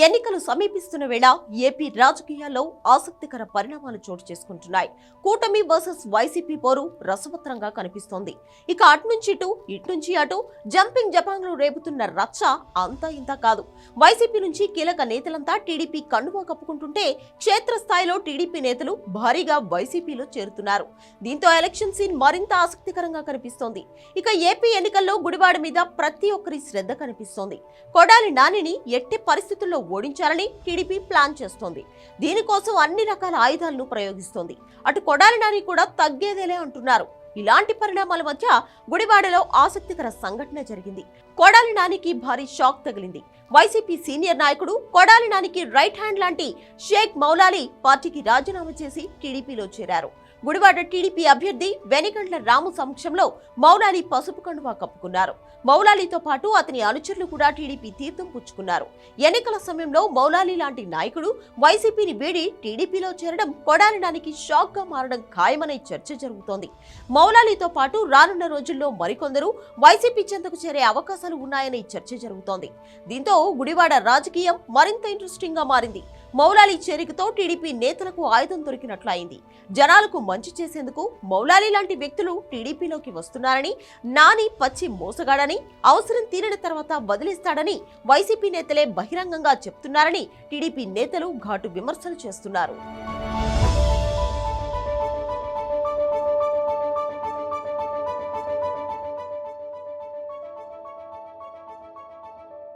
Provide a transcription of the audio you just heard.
ఎన్నికలు సమీపిస్తున్న వేళ ఏపీ రాజకీయాల్లో ఆసక్తికర పరిణామాలు చోటు చేసుకుంటున్నాయి. కూటమి వర్సెస్ వైసీపీ పోరు రసవత్రంగా కనిపిస్తోంది. ఇక అటు నుంచి ఇటు ఇటు నుంచి అటు జంపింగ్ జపాంగ్లు రేపుతున్న రచ్చ అంతా ఇంత కాదు. వైసీపీ నుంచి కీలక నేతలంతా టీడీపీ కండువా కప్పుకుంటుంటే క్షేత్రస్థాయిలో టీడీపీ నేతలు భారీగా వైసీపీలో చేరుతున్నారు. దీంతో ఎలక్షన్ సీన్ మరింత ఆసక్తికరంగా కనిపిస్తోంది. ఇక ఏపీ ఎన్నికల్లో గుడివాడ మీద ప్రతి ఒక్కరి శ్రద్ధ కనిపిస్తోంది. కొడాలి నానిని ఎట్టి పరిస్థితుల్లో ఓడించాలని టీడీపీ ప్లాన్ చేస్తోంది. దీనికోసం అన్ని రకాల ఆయుధాలను ప్రయోగిస్తోంది. అటు కొడాలి నాని కూడా తగ్గేదేలే అంటున్నారు. ఇలాంటి పరిణామాల మధ్య గుడివాడలో ఆసక్తికర సంఘటన జరిగింది. కొడాలి నానికి భారీ షాక్ తగిలింది. వైసీపీ సీనియర్ నాయకుడు కొడాలి నానికి రైట్ హ్యాండ్ లాంటి షేక్ మౌలాలి పార్టీకి రాజీనామా చేసి టీడీపీలో చేరారు. గుడివాడ టీడీపీ అభ్యర్థి వెనిగండ్ల రాము సమక్షంలో మౌలాలి పసుపు కండువా కప్పుకున్నారు. మౌలాలితో పాటు అతని అనుచరులు కూడా టీడీపీ తీర్థం పుచ్చుకున్నారు. ఎన్నికల సమయంలో మౌలాలి లాంటి నాయకుడు వైసీపీని వీడి టీడీపీలో చేరడం కొడాలడానికి షాక్గా మారడం ఖాయమనే చర్చ జరుగుతోంది. మౌలాలితో పాటు రానున్న రోజుల్లో మరికొందరు వైసీపీ చెంతకు చేరే అవకాశాలు ఉన్నాయనే చర్చ జరుగుతోంది. దీంతో గుడివాడ రాజకీయం మరింత ఇంట్రెస్టింగ్గా మారింది. మౌలాలి చేరికతో టీడీపీ నేతలకు ఆయుధం దొరికినట్లయింది. జనాలకు మంచి చేసేందుకు మౌలాలి లాంటి వ్యక్తులు టీడీపీలోకి వస్తున్నారని నాని పచ్చి మోసగాడని అవసరం తీరిన తర్వాత వదిలిస్తాడని వైసీపీ నేతలే బహిరంగంగా చెప్తున్నారని టీడీపీ నేతలు ఘాటు విమర్శలు చేస్తున్నారు.